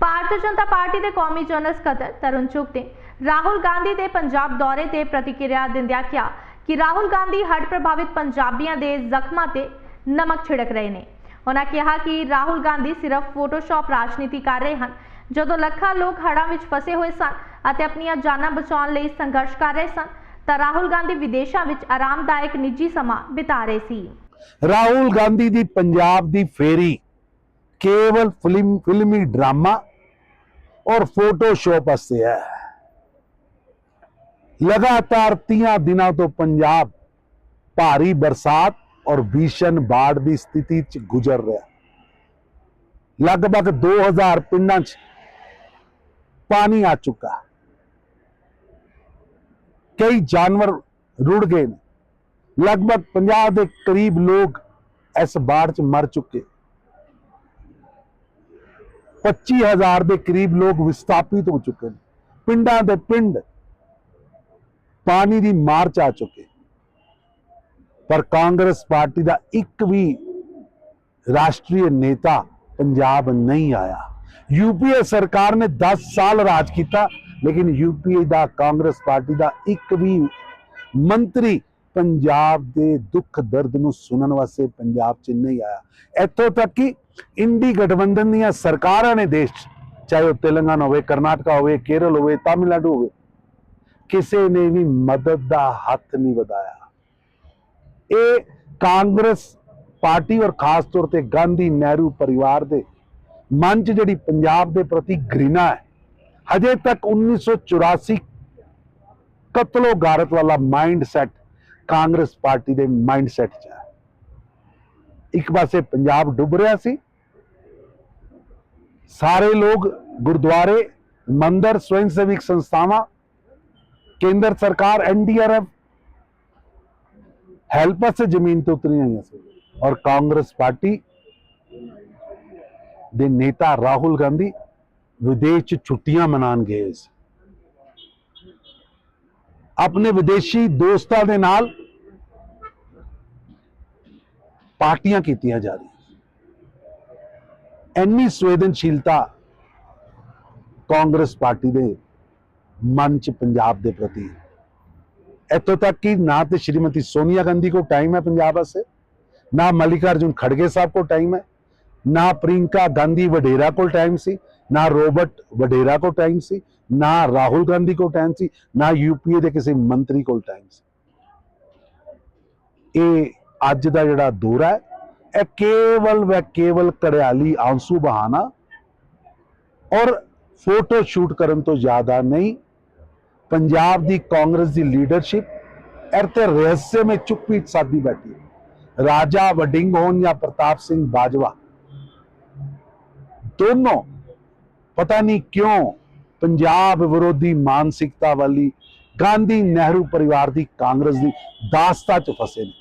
Bharatiya Janata party ਦੇ ਕੌਮੀ general ਸਕੱਤਰ ਤਰੁਣ ਚੁੱਗ ਨੇ। ਰਾਹੁਲ ਗਾਂਧੀ ਦੇ ਪੰਜਾਬ ਦੌਰੇ ਤੇ ਪ੍ਰਤੀਕਿਰਿਆ ਦਿੰਦਿਆਂ ਕਿਹਾ ਕਿ ਰਾਹੁਲ ਗਾਂਧੀ ਹੜ੍ਹ ਪ੍ਰਭਾਵਿਤ ਪੰਜਾਬੀਆਂ ਦੇ ਜ਼ਖਮਾਂ ਤੇ ਨਮਕ ਛਿੜਕ ਰਹੇ ਨੇ। ਉਹਨਾਂ ਕਿਹਾ ਕਿ ਰਾਹੁਲ ਗਾਂਧੀ ਸਿਰਫ ਫੋਟੋਸ਼ਾਪ ਰਾਜਨੀਤੀ ਕਰ ਰਹੇ ਹਨ, ਜਦੋਂ ਲੱਖਾਂ ਲੋਕ ਹੜ੍ਹਾਂ ਵਿੱਚ ਫਸੇ ਹੋਏ ਸਨ ਅਤੇ ਆਪਣੀਆਂ ਜਾਨਾਂ ਬਚਾਉਣ ਲਈ ਸੰਘਰਸ਼ ਕਰ ਰਹੇ ਸਨ, ਤਾਂ ਰਾਹੁਲ ਗਾਂਧੀ ਵਿਦੇਸ਼ਾਂ ਵਿੱਚ ਆਰਾਮਦਾਇਕ ਨਿੱਜੀ ਸਮਾਂ ਬਿਤਾ ਰਹੇ ਸੀ। ਰਾਹੁਲ ਗਾਂਧੀ ਦੀ ਪੰਜਾਬ ਦੀ ਫੇਰੀ ਕੇਵਲ ਫਿਲਮ ਫਿਲਮੀ ਡਰਾਮਾ ਔਰ ਫੋਟੋਸ਼ਾਪ ਵਾਸਤੇ ਹੈ ਲਗਾਤਾਰ 30 ਦਿਨਾਂ ਤੋਂ ਪੰਜਾਬ ਭਾਰੀ ਬਰਸਾਤ ਔਰ ਭੀਸ਼ਣ ਬਾੜ ਦੀ ਸਥਿਤੀ ਚ ਗੁਜ਼ਰ ਰਿਹਾ ਲਗਭਗ 2000 ਪਿੰਡਾਂ ਚ ਪਾਣੀ ਆ ਚੁੱਕਾ ਕਈ ਜਾਨਵਰ ਰੁੜ ਗਏ ਨੇ ਲਗਭਗ 50 ਦੇ ਕਰੀਬ ਲੋਕ ਇਸ ਬਾੜ ਚ ਮਰ ਚੁੱਕੇ 25000 ਦੇ ਕਰੀਬ ਲੋਕ ਵਿਸਥਾਪਿਤ ਹੋ ਚੁੱਕੇ ਨੇ। ਪਿੰਡਾਂ ਦੇ ਪਿੰਡ ਪਾਣੀ ਦੀ ਮਾਰ ਚ ਆ ਚੁੱਕੇ। ਪਰ ਕਾਂਗਰਸ ਪਾਰਟੀ ਦਾ ਇੱਕ ਵੀ ਰਾਸ਼ਟਰੀ ਨੇਤਾ ਪੰਜਾਬ ਨਹੀਂ ਆਇਆ। ਯੂਪੀਏ ਸਰਕਾਰ ਨੇ 10 ਸਾਲ ਰਾਜ ਕੀਤਾ, ਲੇਕਿਨ ਯੂਪੀਏ ਦਾ, ਕਾਂਗਰਸ ਪਾਰਟੀ ਦਾ ਇੱਕ ਵੀ ਮੰਤਰੀ ਪੰਜਾਬ ਦੇ ਦੁੱਖ ਦਰਦ ਨੂੰ ਸੁਣਨ ਵਾਸਤੇ ਪੰਜਾਬ 'ਚ ਨਹੀਂ ਆਇਆ। ਇੱਥੋਂ ਤੱਕ ਕਿ ਇੰਡੀ ਗਠਬੰਧਨ ਦੀਆਂ ਸਰਕਾਰਾਂ ਨੇ ਦੇਸ਼ 'ਚ, ਚਾਹੇ ਉਹ ਤੇਲੰਗਾਨਾ ਹੋਵੇ, ਕਰਨਾਟਕਾ ਹੋਵੇ, ਕੇਰਲ ਹੋਵੇ, ਤਾਮਿਲਨਾਡੂ ਹੋਵੇ, ਕਿਸੇ ਨੇ ਵੀ ਮਦਦ ਦਾ ਹੱਥ ਨਹੀਂ ਵਧਾਇਆ। ਇਹ ਕਾਂਗਰਸ ਪਾਰਟੀ ਔਰ ਖਾਸ ਤੌਰ ਤੇ ਗਾਂਧੀ ਨਹਿਰੂ ਪਰਿਵਾਰ ਦੇ ਮਨ 'ਚ ਜਿਹੜੀ ਪੰਜਾਬ ਦੇ ਪ੍ਰਤੀ ਘ੍ਰਿਣਾ ਹੈ, ਹਜੇ ਤੱਕ 1984 ਕਤਲੋ ਗਾਰਤ ਵਾਲਾ ਮਾਈਂਡ ਸੈਟ ਕਾਂਗਰਸ ਪਾਰਟੀ ਦੇ ਮਾਈਂਡ ਸੈਟ 'ਚ ਹੈ ਇੱਕ ਪਾਸੇ ਪੰਜਾਬ ਡੁੱਬ ਰਿਹਾ ਸੀ। ਸਾਰੇ ਲੋਕ ਗੁਰਦੁਆਰੇ, ਮੰਦਰ ਸਵੈਂ ਸੇਵਕ ਸੰਸਥਾਵਾਂ, ਕੇਂਦਰ ਸਰਕਾਰ ਐਨਡੀਆਰਐਫ ਹੈਲਪ ਸੇ ਜ਼ਮੀਨ ਤੇ ਉਤਰੀਆਂ ਹੋਈਆਂ ਸੀ ਔਰ ਕਾਂਗਰਸ ਪਾਰਟੀ ਦੇ ਨੇਤਾ ਰਾਹੁਲ ਗਾਂਧੀ ਵਿਦੇਸ਼ ਚ ਛੁੱਟੀਆਂ ਮਨਾਉਣ ਗਏ ਸੀ। ਆਪਣੇ ਵਿਦੇਸ਼ੀ ਦੋਸਤਾਂ ਦੇ ਨਾਲ ਪਾਰਟੀਆਂ ਕੀਤੀਆਂ ਜਾ ਰਹੀਆਂ ਇੰਨੀ ਸੰਵੇਦਨਸ਼ੀਲਤਾ ਕਾਂਗਰਸ ਪਾਰਟੀ ਦੇ ਮਨ ਚ ਪੰਜਾਬ ਦੇ ਪ੍ਰਤੀ ਹੈ। ਇੱਥੋਂ ਤੱਕ ਕਿ ਨਾ ਤੇ ਸ਼੍ਰੀਮਤੀ ਸੋਨੀਆ ਗਾਂਧੀ ਕੋ ਟਾਈਮ ਹੈ ਪੰਜਾਬ ਵਾਸਤੇ ਨਾ ਮਲਿਕਾਰਜੁਨ ਖੜਗੇ ਸਾਹਿਬ ਕੋ ਟਾਈਮ ਹੈ ਨਾ ਪ੍ਰਿੰਕਾ ਗਾਂਧੀ ਵਡੇਰਾ ਕੋਲ ਟਾਈਮ ਸੀ ਨਾ ਰੋਬਰਟ ਵਡੇਰਾ ਕੋ ਟਾਈਮ ਸੀ, ਨਾ ਰਾਹੁਲ ਗਾਂਧੀ ਕੋ ਟਾਈਮ ਸੀ, ਨਾ ਯੂਪੀਏ ਦੇ ਕਿਸੇ ਮੰਤਰੀ ਕੋਲ ਟਾਈਮ ਸੀ। ਇਹ ਅੱਜ ਦਾ ਜਿਹੜਾ ਦੌਰ ਹੈ, ਇਹ ਕੇਵਲ ਵੈ ਕੇਵਲ ਕੜਿਆਲੀ ਆਂਸੂ ਬਹਾਨਾ ਔਰ ਫੋਟੋ ਸ਼ੂਟ ਕਰਨ ਤੋਂ ਜ਼ਿਆਦਾ ਨਹੀਂ, ਪੰਜਾਬ ਦੀ ਕਾਂਗਰਸ ਦੀ ਲੀਡਰਸ਼ਿਪ ਇਹ ਤੇ ਰਹੱਸਮਈ ਚੁੱਪੀ ਸਾਦੀ ਬੈਠੀ ਰਾਜਾ ਵਡਿੰਗ ਹੋਣ ਜਾਂ ਪ੍ਰਤਾਪ ਸਿੰਘ ਬਾਜਵਾ, ਦੋਨੋਂ ਪਤਾ ਨਹੀਂ ਕਿਉਂ ਪੰਜਾਬ ਵਿਰੋਧੀ ਮਾਨਸਿਕਤਾ ਵਾਲੀ ਗਾਂਧੀ ਨਹਿਰੂ ਪਰਿਵਾਰ ਦੀ ਕਾਂਗਰਸ ਦੀ ਦਾਸਤਾ ਚ ਫਸੇ ਨੇ।